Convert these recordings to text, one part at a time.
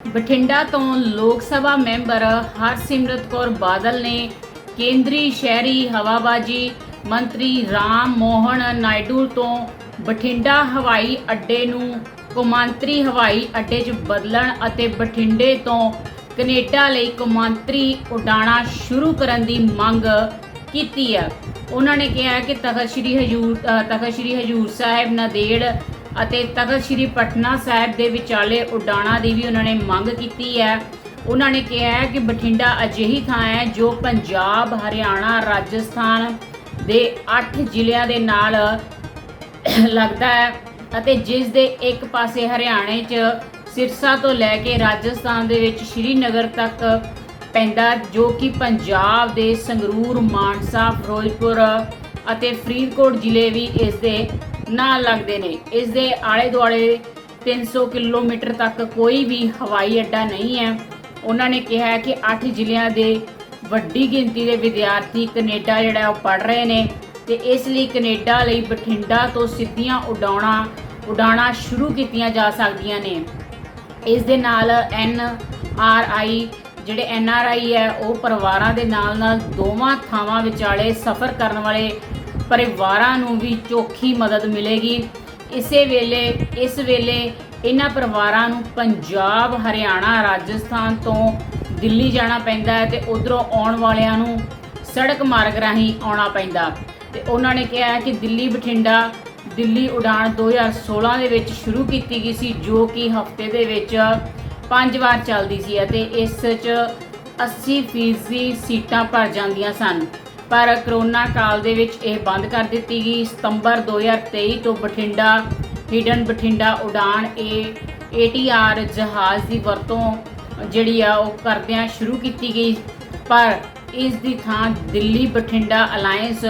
ਬਠਿੰਡਾ ਤੋਂ ਲੋਕ ਸਭਾ ਮੈਂਬਰ ਹਰਸਿਮਰਤ ਕੌਰ ਬਾਦਲ ਨੇ ਕੇਂਦਰੀ ਸ਼ਹਿਰੀ ਹਵਾਬਾਜੀ ਮੰਤਰੀ ਰਾਮ ਮੋਹਨ ਨਾਇਡੂ ਤੋਂ ਬਠਿੰਡਾ ਹਵਾਈ ਅੱਡੇ ਨੂੰ ਕੌਮਾਂਤਰੀ ਹਵਾਈ ਅੱਡੇ 'ਚ ਬਦਲਣ ਅਤੇ ਬਠਿੰਡੇ ਤੋਂ ਕੈਨੇਡਾ ਲਈ ਕੌਮਾਂਤਰੀ ਉਡਾਣਾ ਸ਼ੁਰੂ ਕਰਨ ਦੀ ਮੰਗ ਕੀਤੀ ਹੈ। ਉਹਨਾਂ ਨੇ ਕਿਹਾ ਕਿ ਤਖਤ ਸ੍ਰੀ ਹਜੂਰ ਤਖਤ ਸ੍ਰੀ ਹਜੂਰ ਸਾਹਿਬ ਨਦੇੜ ਅਤੇ ਤਖਤ ਸ੍ਰੀ ਪਟਨਾ ਸਾਹਿਬ ਦੇ ਵਿਚਾਲੇ ਉਡਾਣਾਂ ਦੀ ਵੀ ਉਹਨਾਂ ਨੇ ਮੰਗ ਕੀਤੀ ਹੈ। ਉਹਨਾਂ ਨੇ ਕਿਹਾ ਹੈ ਕਿ ਬਠਿੰਡਾ ਅਜਿਹੀ ਥਾਂ ਹੈ ਜੋ ਪੰਜਾਬ, ਹਰਿਆਣਾ, ਰਾਜਸਥਾਨ ਦੇ 8 ਜ਼ਿਲ੍ਹਿਆਂ ਦੇ ਨਾਲ ਲੱਗਦਾ ਹੈ ਅਤੇ ਜਿਸ ਦੇ ਇੱਕ ਪਾਸੇ ਹਰਿਆਣੇ 'ਚ ਸਿਰਸਾ ਤੋਂ ਲੈ ਕੇ ਰਾਜਸਥਾਨ ਦੇ ਵਿੱਚ ਸ਼੍ਰੀਨਗਰ ਤੱਕ ਪੈਂਦਾ ਜੋ ਕਿ ਪੰਜਾਬ ਦੇ ਸੰਗਰੂਰ, ਮਾਨਸਾ, ਫਿਰੋਜ਼ਪੁਰ ਅਤੇ ਫਰੀਦਕੋਟ ਜ਼ਿਲ੍ਹੇ ਵੀ ਇਸ ਦੇ ਨਾਲ ਲੱਗਦੇ ਨੇ। ਇਸ ਦੇ ਆਲੇ ਦੁਆਲੇ 300 ਕਿਲੋਮੀਟਰ ਤੱਕ ਕੋਈ ਵੀ ਹਵਾਈ ਅੱਡਾ ਨਹੀਂ ਹੈ। ਉਹਨਾਂ ਨੇ ਕਿਹਾ ਕਿ 8 ਜ਼ਿਲ੍ਹਿਆਂ ਦੇ ਵੱਡੀ ਗਿਣਤੀ ਦੇ ਵਿਦਿਆਰਥੀ ਕੈਨੇਡਾ ਜਿਹੜਾ ਉਹ ਪੜ ਰਹੇ ਨੇ ਤੇ ਇਸ ਲਈ ਕੈਨੇਡਾ ਲਈ ਬਠਿੰਡਾ ਤੋਂ ਸਿੱਧੀਆਂ ਉਡਾਉਣਾ, ਉਡਾਣਾ ਸ਼ੁਰੂ ਕੀਤੀਆਂ ਜਾ ਸਕਦੀਆਂ ਨੇ। ਇਸ ਦੇ ਨਾਲ ਐਨ ਆਰ ਆਈ ਜਿਹੜੇ ਐਨ ਆਰ ਆਈ ਹੈ, ਉਹ ਪਰਿਵਾਰਾਂ ਦੇ ਨਾਲ ਨਾਲ ਦੋਵਾਂ ਥਾਵਾਂ ਵਿਚਾਲੇ ਸਫ਼ਰ ਕਰਨ ਵਾਲੇ ਪਰਿਵਾਰਾਂ ਨੂੰ ਵੀ ਚੋਖੀ ਮਦਦ ਮਿਲੇਗੀ। ਇਸੇ ਵੇਲੇ, ਇਸ ਵੇਲੇ ਇਹਨਾਂ ਪਰਿਵਾਰਾਂ ਨੂੰ ਪੰਜਾਬ, ਹਰਿਆਣਾ, ਰਾਜਸਥਾਨ ਤੋਂ ਦਿੱਲੀ ਜਾਣਾ ਪੈਂਦਾ ਹੈ ਤੇ ਉਧਰੋਂ ਆਉਣ ਵਾਲਿਆਂ ਨੂੰ ਸੜਕ ਮਾਰਗ ਰਾਹੀਂ ਆਉਣਾ ਪੈਂਦਾ। ਤੇ ਉਹਨਾਂ ਨੇ ਕਿਹਾ ਕਿ ਦਿੱਲੀ ਬਠਿੰਡਾ, ਦਿੱਲੀ ਉਡਾਣ 2016 ਦੇ ਵਿੱਚ ਸ਼ੁਰੂ ਕੀਤੀ ਗਈ ਸੀ, ਜੋ ਕਿ ਹਫ਼ਤੇ ਦੇ ਵਿੱਚ ਪੰਜ ਵਾਰ ਚੱਲਦੀ ਸੀ ਅਤੇ ਇਸ 'ਚ 80 ਫੀਸਦੀ ਸੀਟਾਂ ਭਰ ਜਾਂਦੀਆਂ ਸਨ। ਪਰ ਕਰੋਨਾ ਕਾਲ ਦੇ ਵਿੱਚ ਇਹ ਬੰਦ ਕਰ ਦਿੱਤੀ ਗਈ। ਸਤੰਬਰ 2023 ਤੋਂ ਬਠਿੰਡਾ, ਹਿਡਨ ਬਠਿੰਡਾ ਉਡਾਣ ਇਹ ਏਟੀਆਰ ਜਹਾਜ਼ ਦੀ ਵਰਤੋਂ ਜਿਹੜੀ ਆ ਉਹ ਕਰਦਿਆਂ ਸ਼ੁਰੂ ਕੀਤੀ ਗਈ। ਪਰ ਇਸ ਦੀ ਥਾਂ ਦਿੱਲੀ ਬਠਿੰਡਾ ਅਲਾਈਅੰਸ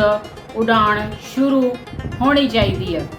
ਉਡਾਣ ਸ਼ੁਰੂ ਹੋਣੀ ਚਾਹੀਦੀ ਹੈ।